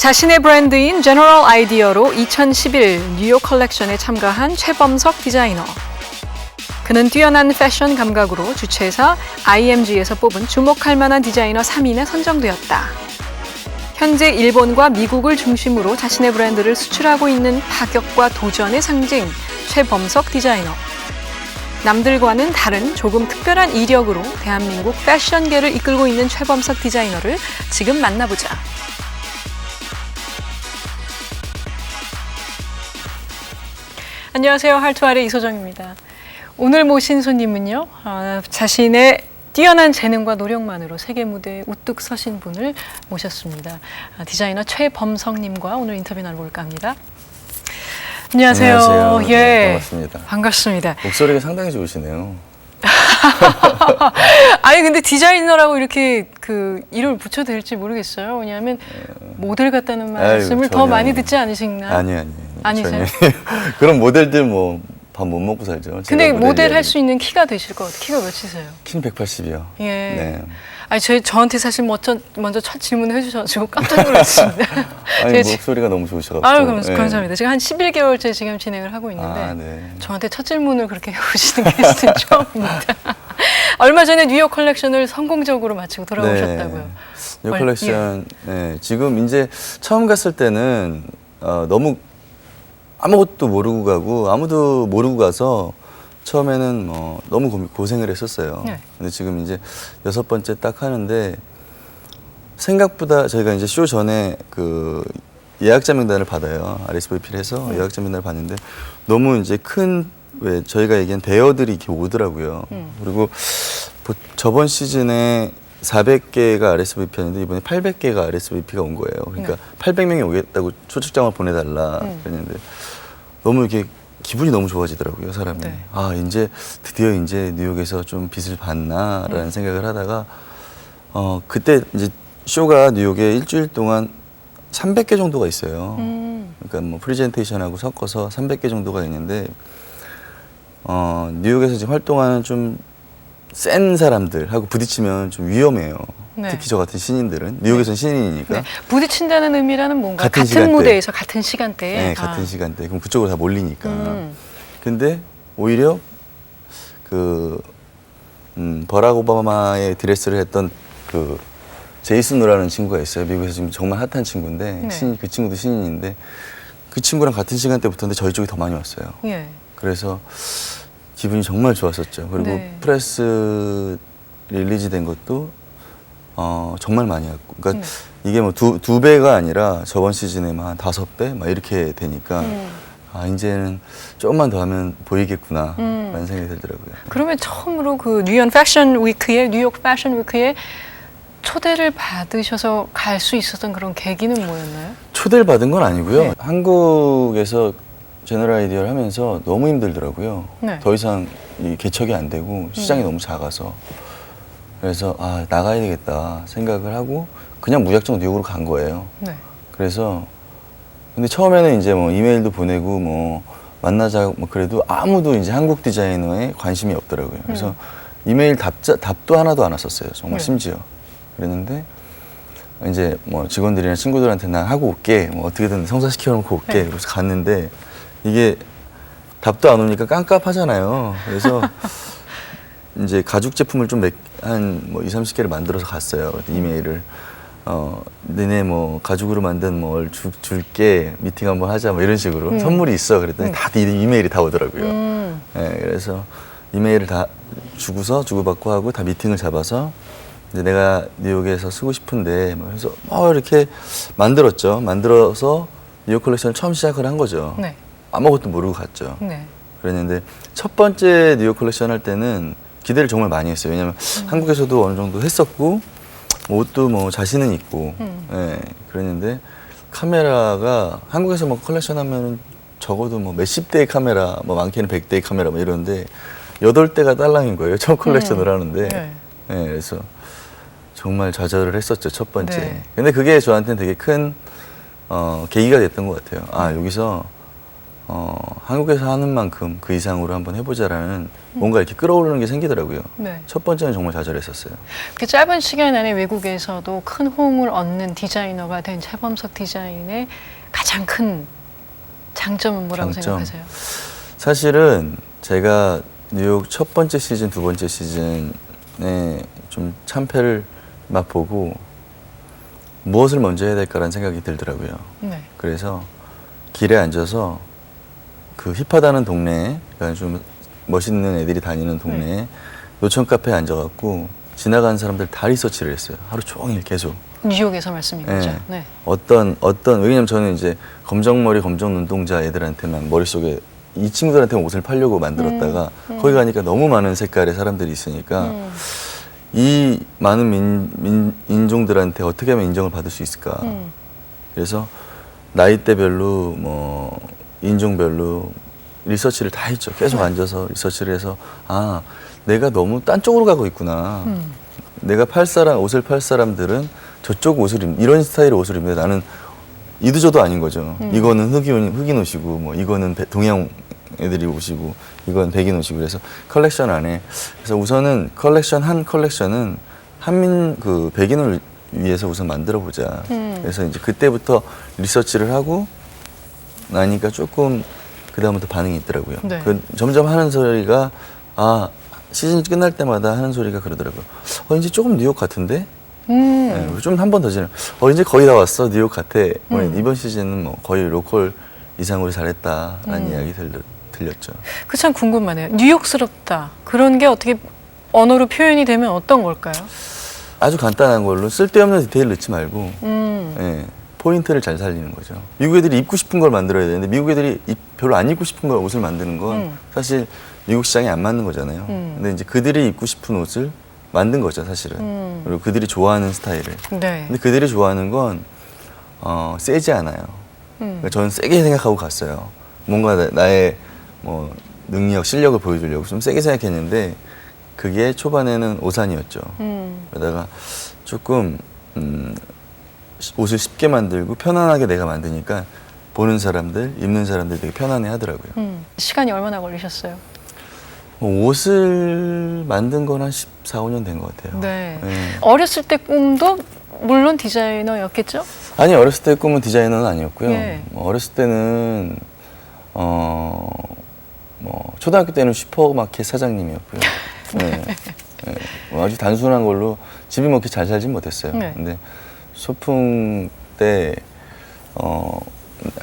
자신의 브랜드인 제너럴 아이디어로 2011 뉴욕 컬렉션에 참가한 최범석 디자이너. 그는 뛰어난 패션 감각으로 주최사 IMG에서 뽑은 주목할 만한 디자이너 3인에 선정되었다. 현재 일본과 미국을 중심으로 자신의 브랜드를 수출하고 있는 파격과 도전의 상징 최범석 디자이너. 남들과는 다른 조금 특별한 이력으로 대한민국 패션계를 이끌고 있는 최범석 디자이너를 지금 만나보자. 안녕하세요. 할투알의 이소정입니다. 오늘 모신 손님은요, 어, 자신의 뛰어난 재능과 노력만으로 세계 무대에 우뚝 서신 분을 모셨습니다. 아, 디자이너 최범성님과 오늘 인터뷰 나눠볼까 합니다. 안녕하세요. 안녕하세요. 예. 네, 반갑습니다. 반갑습니다. 목소리가 상당히 좋으시네요. 아니 근데 디자이너라고 이렇게 그 이름을 붙여도 될지 모르겠어요. 왜냐하면 모델 같다는 말씀을 더 전혀 많이. 듣지 않으신가요? 아니 아니. 아니세요? 그런 모델들 뭐 밥 못 먹고 살죠. 제가 근데 모델 할. 수 있는 키가 되실 것 같아요. 키가 몇이세요? 키는 180이요. 예. 네. 아니 저 저한테 사실 먼저 먼저 첫 질문을 해주셔가지고 깜짝 놀랐습니다. 아니 지- 목소리가 너무 좋으셔가지고. 아유 감, 네. 감사합니다. 제가 한 11개월째 지금 진행을 하고 있는데 아, 네. 저한테 첫 질문을 그렇게 해오시는 게스트는 처음입니다. 얼마 전에 뉴욕 컬렉션을 성공적으로 마치고 돌아오셨다고요. 뉴 얼- 컬렉션. 네. 지금 이제 처음 갔을 때는 어, 너무 아무것도 모르고 가고 아무도 모르고 가서 처음에는 뭐 너무 고, 고생을 했었어요. 네. 근데 지금 이제 여섯 번째 딱 하는데 생각보다 저희가 이제 쇼 전에 그 예약자 명단을 받아요. RSVP를 해서 네. 예약자 명단을 받는데 너무 이제 큰 왜 저희가 얘기한 대여들이 이렇게 오더라고요. 음. 그리고 보- 저번 시즌에 400개가 RSVP였는데 이번에 800개가 RSVP가 온 거예요. 그러니까 800명이 오겠다고 초청장을 보내달라 네. 음. 그랬는데 너무 이렇게 기분이 너무 좋아지더라고요, 사람이. 네. 아, 이제 드디어 이제 뉴욕에서 좀 빛을 봤나라는 음. 생각을 하다가 어, 그때 이제 쇼가 뉴욕에 일주일 동안 300개 정도가 있어요. 음. 그러니까 뭐 프리젠테이션하고 섞어서 300개 정도가 있는데 어, 뉴욕에서 지금 활동하는 좀 센 사람들하고 부딪히면 좀 위험해요. 네. 특히 저 같은 신인들은 뉴욕에선 신인이니까 네. 부딪힌다는 의미라는 뭔가 같은 같은, 시간대. 무대에서 같은 시간대에 네, 아. 같은 시간대. 그럼 그쪽으로 다 몰리니까. 음. 근데 오히려 그 음, 버락 오바마의 드레스를 했던 그 제이슨 노라는 친구가 있어요. 미국에서 지금 정말 핫한 친구인데 네. 신인, 그 친구도 신인인데 그 친구랑 같은 시간대 붙었는데 저희 쪽이 더 많이 왔어요. 예. 그래서 기분이 정말 좋았었죠. 그리고 네. 프레스 릴리즈된 것도 어, 정말 많이 왔고, 그러니까 네. 이게 뭐 두 두 배가 아니라 저번 시즌에만 한 다섯 배 막 이렇게 되니까 음. 아 이제는 조금만 더 하면 보이겠구나 음. 라는 생각이 들더라고요. 그러면 처음으로 그 뉴욕 패션 위크에 뉴욕 패션 위크에 초대를 받으셔서 갈 수 있었던 그런 계기는 뭐였나요? 초대를 받은 건 아니고요. 네. 한국에서 제너럴 아이디어를 하면서 너무 힘들더라고요. 네. 음. 더 이상 이 개척이 안 되고 시장이 너무 작아서 그래서 아 나가야 되겠다 생각을 하고 그냥 무작정 뉴욕으로 간 거예요. 네. 그래서 근데 처음에는 이제 뭐 이메일도 보내고 뭐 만나자 뭐 그래도 아무도 이제 한국 디자이너에 관심이 없더라고요. 그래서 이메일 답자, 답도 하나도 안 왔었어요. 정말 음. 네. 심지어 그랬는데 이제 뭐 직원들이나 친구들한테 나 하고 올게 뭐 어떻게든 성사시켜 놓고 올게 네. 그래서 갔는데 이게 답도 안 오니까 깜깜하잖아요. 그래서 이제 가죽 제품을 좀 한뭐 2, 30개를 만들어서 갔어요. 이메일을 어 너네 뭐 가죽으로 만든 뭘 줄- 줄게 미팅 한번 하자 뭐 이런 식으로 음. 선물이 있어 그랬더니 다 이- 이메일이 다 오더라고요. 음. 예, 그래서 이메일을 다 주고서 주고받고 하고 다 미팅을 잡아서 이제 내가 뉴욕에서 쓰고 싶은데 뭐 그래서 뭐 이렇게 만들었죠. 만들어서 뉴욕 컬렉션을 처음 시작을 한 거죠. 네. 아무것도 모르고 갔죠. 네. 그랬는데 첫 번째 뉴욕 컬렉션 할 때는 기대를 정말 많이 했어요. 왜냐하면 한국에서도 어느 정도 했었고 뭐 옷도 뭐 자신은 있고, 음. 예, 그랬는데 카메라가 한국에서 뭐 컬렉션 하면은 적어도 뭐 몇십 대의 카메라, 뭐 많게는 백 대의 카메라 뭐 이러는데 여덟 대가 딸랑인 거예요. 처음 컬렉션을 음. 하는데, 네. 예, 그래서 정말 좌절을 했었죠 첫 번째. 네. 근데 그게 저한테는 되게 큰 어, 계기가 됐던 것 같아요. 아 여기서 어, 한국에서 하는 만큼 그 이상으로 한번 해보자라는 뭔가 이렇게 끌어오르는 게 생기더라고요. 네. 첫 번째는 정말 좌절했었어요. 그 짧은 시간 안에 외국에서도 큰 호응을 얻는 디자이너가 된 최범석 디자인의 가장 큰 장점은 뭐라고 장점. 생각하세요? 사실은 제가 뉴욕 첫 번째 시즌, 두 번째 시즌에 좀 참패를 맛보고 무엇을 먼저 해야 될까라는 생각이 들더라고요. 네. 그래서 길에 앉아서 그 힙하다는 동네에 그러니까 좀 멋있는 애들이 다니는 동네에 노천 카페에 앉아갖고 지나가는 사람들 다 리서치를 했어요. 하루 종일 계속. 뉴욕에서 말씀인 거죠. 네. 네. 어떤 어떤 왜냐면 저는 이제 검정 머리 검정 눈동자 애들한테만 머릿속에 이 친구들한테 옷을 팔려고 만들었다가 거기 가니까 너무 많은 색깔의 사람들이 있으니까 음. 이 많은 민, 민, 인종들한테 어떻게 하면 인정을 받을 수 있을까 음. 그래서 나이대별로 뭐 인종별로 리서치를 다 했죠 계속 네. 앉아서 리서치를 해서 아 내가 너무 딴 쪽으로 가고 있구나 음. 내가 팔 사람 옷을 팔 사람들은 저쪽 옷을 입 이런 스타일의 옷을 입는데 나는 이도저도 아닌 거죠. 음. 이거는 흑인 흑인 옷이고 뭐 이거는 배- 동양 애들이 옷이고 이건 백인 옷이고 그래서 컬렉션 안에 그래서 우선은 컬렉션 한 컬렉션은 한민 그 백인을 위해서 우선 만들어 보자. 음. 그래서 이제 그때부터 리서치를 하고 나니까 조금 그 다음부터 반응이 있더라고요. 네. 그 점점 하는 소리가 아 시즌 끝날 때마다 하는 소리가 그러더라고요. 어 이제 조금 뉴욕 같은데? 음. 네, 좀한 번 더 지나. 어 이제 거의 다 왔어 뉴욕 같아. 뭐 음. 이번 시즌은 뭐 거의 로컬 이상으로 잘했다라는 음. 이야기 들, 들렸죠. 그 참 궁금하네요. 뉴욕스럽다. 그런 게 어떻게 언어로 표현이 되면 어떤 걸까요? 아주 간단한 걸로 쓸데없는 디테일 넣지 말고 음. 예, 포인트를 잘 살리는 거죠. 미국 애들이 입고 싶은 걸 만들어야 되는데 미국 애들이 입- 별로 안 입고 싶은 걸 옷을 만드는 건 음. 사실 미국 시장에 안 맞는 거잖아요. 음. 근데 이제 그들이 입고 싶은 옷을 만든 거죠, 사실은. 음. 그리고 그들이 좋아하는 스타일을. 네. 근데 그들이 좋아하는 건 어, 세지 않아요. 음. 그러니까 저는 세게 생각하고 갔어요. 뭔가 나- 나의 뭐 능력, 실력을 보여주려고 좀 세게 생각했는데 그게 초반에는 오산이었죠. 음. 그러다가 조금 음, 시- 옷을 쉽게 만들고 편안하게 내가 만드니까 보는 사람들, 입는 사람들 되게 편안해 하더라고요. 음. 시간이 얼마나 걸리셨어요? 뭐 옷을 만든 건 한 14, 5년 된 것 같아요. 네. 예. 어렸을 때 꿈도 물론 디자이너였겠죠? 아니 어렸을 때 꿈은 디자이너는 아니었고요. 예. 뭐 어렸을 때는 어 뭐 초등학교 때는 슈퍼마켓 사장님이었고요. 네. 네. 뭐 아주 단순한 걸로 집이 뭐 그렇게 잘 살진 못했어요. 네. 근데 소풍 때 어,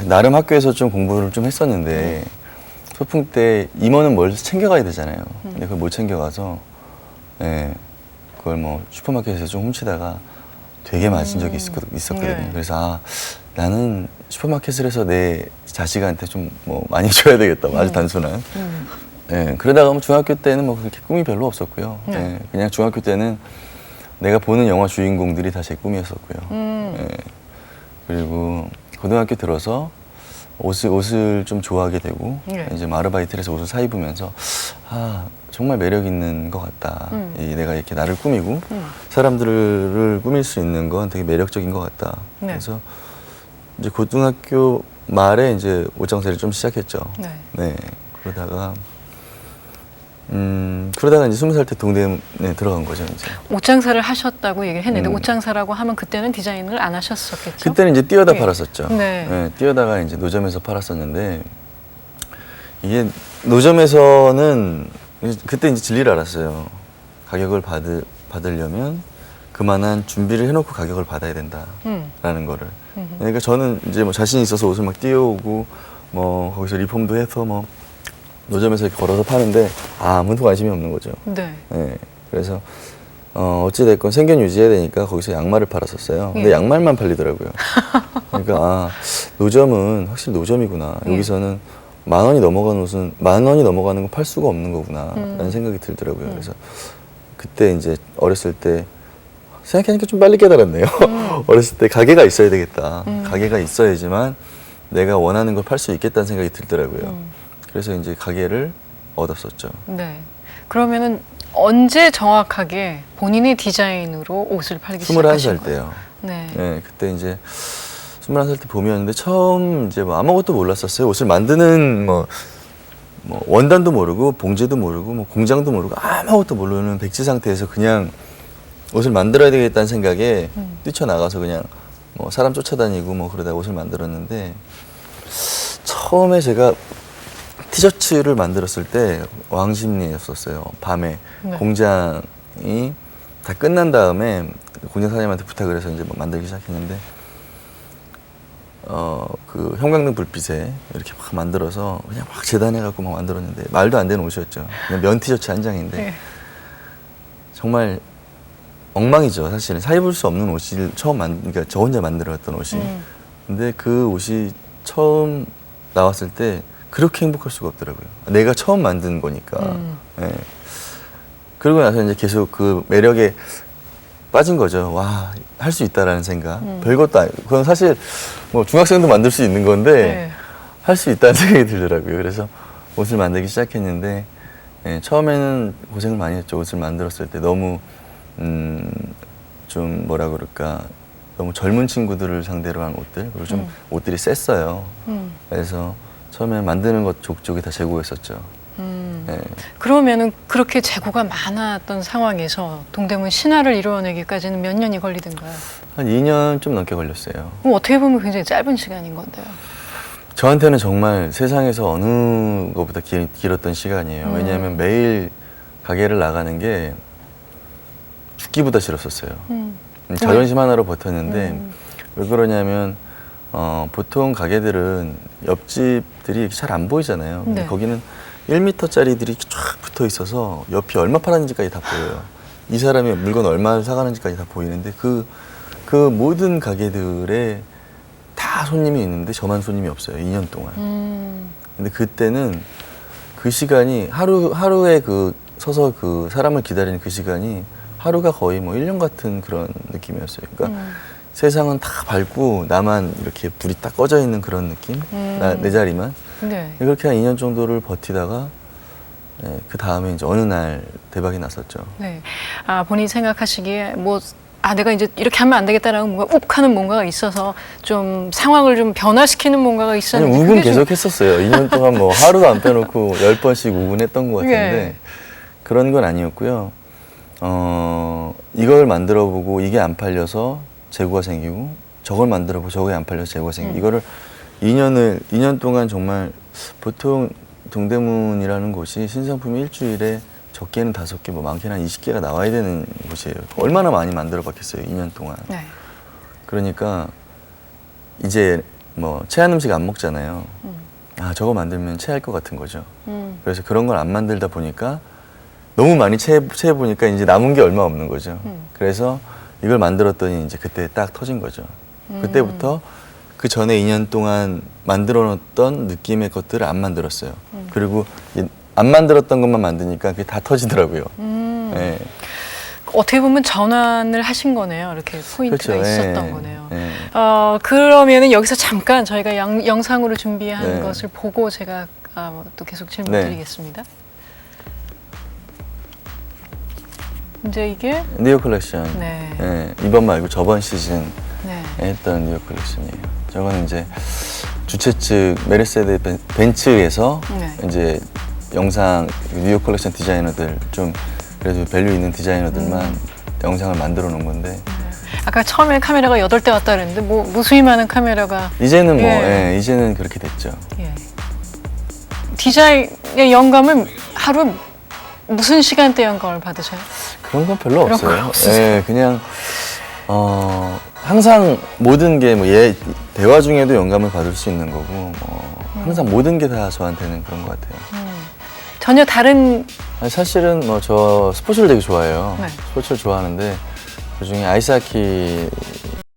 나름 학교에서 좀 공부를 좀 했었는데 소풍 때 임원은 뭘 챙겨가야 되잖아요. 근데 그걸 못 챙겨가서 예, 그걸 뭐 슈퍼마켓에서 좀 훔치다가 되게 맞은 적이 있었, 있었거든요. 네. 그래서 아 나는 슈퍼마켓을 해서 내 자식한테 좀 뭐 많이 줘야 되겠다. 아주 단순한. 음. 예, 그러다가 뭐 중학교 때는 뭐 그렇게 꿈이 별로 없었고요. 네. 예, 그냥 중학교 때는 내가 보는 영화 주인공들이 다 제 꿈이었었고요. 음. 예, 그리고 고등학교 들어서 옷을, 옷을 좀 좋아하게 되고 네. 이제 아르바이트를 해서 옷을 사 입으면서 아 정말 매력 있는 것 같다. 음. 이 내가 이렇게 나를 꾸미고 음. 사람들을 꾸밀 수 있는 건 되게 매력적인 것 같다. 네. 그래서 이제 고등학교 말에 이제 옷장사를 좀 시작했죠. 네. 네. 그러다가 음 그러다가 이제 스무 살 때 동대에 들어간 거죠 이제. 옷장사를 하셨다고 얘기를 했는데 음. 옷장사라고 하면 그때는 디자인을 안 하셨었겠죠? 그때는 이제 뛰어다 네. 팔았었죠. 네. 뛰어다가 이제 노점에서 팔았었는데 이게 노점에서는 이제 그때 이제 진리를 알았어요. 가격을 받을 받으려면 그만한 준비를 해놓고 가격을 받아야 된다라는 음. 거를. 그러니까 저는 이제 뭐 자신 있어서 옷을 막 띄워오고 뭐 거기서 리폼도 해서 뭐 노점에서 이렇게 걸어서 파는데 아무도 관심이 없는 거죠. 네. 예. 그래서 어, 어찌됐건 생존 유지해야 되니까 거기서 양말을 팔았었어요. 근데 예. 양말만 팔리더라고요. 그러니까 아, 노점은 확실히 노점이구나. 예. 여기서는 만 원이 넘어가는 옷은 만 원이 넘어가는 건 팔 수가 없는 거구나. 음. 라는 생각이 들더라고요. 음. 그래서 그때 이제 어렸을 때 생각하니까 좀 빨리 깨달았네요. 어렸을 때 가게가 있어야 되겠다. 음. 가게가 있어야지만 내가 원하는 걸 팔 수 있겠다는 생각이 들더라고요. 음. 그래서 이제 가게를 얻었었죠. 네. 그러면은 언제 정확하게 본인의 디자인으로 옷을 팔기 21살 시작하신 거예요? 때요. 네. 네, 그때 이제 21살 때 봄이었는데 처음 이제 뭐 아무것도 몰랐었어요. 옷을 만드는 뭐, 뭐 원단도 모르고 봉제도 모르고 뭐 공장도 모르고 아무것도 모르는 백지 상태에서 그냥 옷을 만들어야 되겠다는 생각에 음. 뛰쳐나가서 그냥 뭐 사람 쫓아다니고 뭐 그러다 옷을 만들었는데 처음에 제가 티셔츠를 만들었을 때 왕십리였었어요. 밤에 네. 공장이 다 끝난 다음에 공장 사장님한테 부탁을 해서 이제 뭐 만들기 시작했는데 어그 형광등 불빛에 이렇게 막 만들어서 그냥 막 재단해 갖고 막 만들었는데 말도 안 되는 옷이었죠. 그냥 면 티셔츠 한 장인데 네. 정말 엉망이죠. 사실은 사 입을 수 없는 옷을 처음 만 그러니까 저 혼자 만들었던 옷이. 음. 근데 그 옷이 처음 나왔을 때 그렇게 행복할 수가 없더라고요. 내가 처음 만든 거니까. 음. 예. 그러고 나서 이제 계속 그 매력에 빠진 거죠. 와, 할 수 있다라는 생각. 음. 별것도 아니고. 그건 사실 뭐 중학생도 만들 수 있는 건데 네. 할수 있다는 생각이 들더라고요. 그래서 옷을 만들기 시작했는데 예, 처음에는 고생을 많이 했죠. 옷을 만들었을 때 너무 음, 좀 뭐라 그럴까 너무 젊은 친구들을 상대로 한 옷들 그리고 좀 음. 옷들이 셌어요. 음. 그래서 처음에 만드는 것 족족이 다 재고했었죠. 음. 예. 그러면은 그렇게 재고가 많았던 상황에서 동대문 신화를 이루어내기까지는 몇 년이 걸리던가요? 한 2년 좀 넘게 걸렸어요. 그럼 어떻게 보면 굉장히 짧은 시간인 건데요. 저한테는 정말 세상에서 어느 것보다 길, 길었던 시간이에요. 음. 왜냐하면 매일 가게를 나가는 게 죽기보다 싫었었어요. 음. 음, 자존심 하나로 버텼는데 음. 왜 그러냐면 어, 보통 가게들은 옆집 들이 잘 안 보이잖아요. 근데 네. 거기는 1m짜리들이 쫙 붙어 있어서 옆이 얼마 팔았는지까지 다 보여요. 이 사람이 물건 얼마를 사가는지까지 다 보이는데 그, 그 모든 가게들에 다 손님이 있는데 저만 손님이 없어요. 2년 동안. 음. 근데 그때는 그 시간이 하루 하루에 그 서서 그 사람을 기다리는 그 시간이 하루가 거의 뭐 1년 같은 그런 느낌이었어요. 그러니까 음. 세상은 다 밝고 나만 이렇게 불이 딱 꺼져 있는 그런 느낌? 음. 나, 내 자리만. 네. 그렇게 한 2년 정도를 버티다가 예, 그 다음에 이제 어느 날 대박이 났었죠. 네. 아, 본인이 생각하시기에 뭐, 아, 내가 이제 이렇게 하면 안 되겠다라는 뭔가 욱 하는 뭔가가 있어서 좀 상황을 좀 변화시키는 뭔가가 아니, 있었는데. 우군 그게 좀- 계속 했었어요. 2년 동안 뭐 하루도 안 빼놓고 10번씩 우군했던 것 같은데 예. 그런 건 아니었고요. 어, 이걸 만들어 보고 이게 안 팔려서 재고가 생기고 저걸 만들어 보고 저게 안 팔려서 재고가 생기고 음. 이거를 2년을 2년 동안 정말 보통 동대문이라는 곳이 신상품이 일주일에 적게는 다섯 개, 뭐 많게는 한 20개가 나와야 되는 곳이에요. 얼마나 많이 만들어 봤겠어요, 2년 동안. 네. 그러니까 이제 뭐 체한 음식 안 먹잖아요. 음. 아 저거 만들면 체할 것 같은 거죠. 음. 그래서 그런 걸 안 만들다 보니까 너무 많이 체해, 체해 보니까 이제 남은 게 얼마 없는 거죠. 음. 그래서 이걸 만들었더니 이제 그때 딱 터진 거죠. 음. 그때부터 그 전에 2년 동안 만들어 놓던 느낌의 것들을 안 만들었어요. 음. 그리고 이- 안 만들었던 것만 만드니까 그게 다 터지더라고요. 음. 예. 어떻게 보면 전환을 하신 거네요. 이렇게 포인트가 그렇죠. 있었던 예. 거네요. 예. 어, 그러면은 여기서 잠깐 저희가 영, 영상으로 준비한 네. 것을 보고 제가 아, 또 계속 질문 네. 드리겠습니다. 이제 이게 뉴욕 컬렉션. 네. 예, 이번 말고 저번 시즌 네. 했던 뉴욕 컬렉션이에요. 저거는 이제 주최 측 메르세드 벤- 벤츠에서 네. 이제 영상 뉴욕 컬렉션 디자이너들 좀 그래도 밸류 있는 디자이너들만 음. 영상을 만들어 놓은 건데 아까 처음에 카메라가 여덟 대 왔다 그랬는데 뭐 무수히 많은 카메라가 이제는 뭐 예. 예, 이제는 그렇게 됐죠. 예. 디자인의 영감은 하루 무슨 시간대 영감을 받으셔요? 그런 건 별로 그런 건 없어요. 없으세요? 예, 그냥 어 항상 모든 게 뭐 예, 대화 중에도 영감을 받을 수 있는 거고 뭐 항상 모든 게 다 저한테는 그런 것 같아요. 음. 전혀 다른 아니, 사실은 뭐 저 스포츠를 되게 좋아해요. 네. 스포츠를 좋아하는데 그중에 아이스하키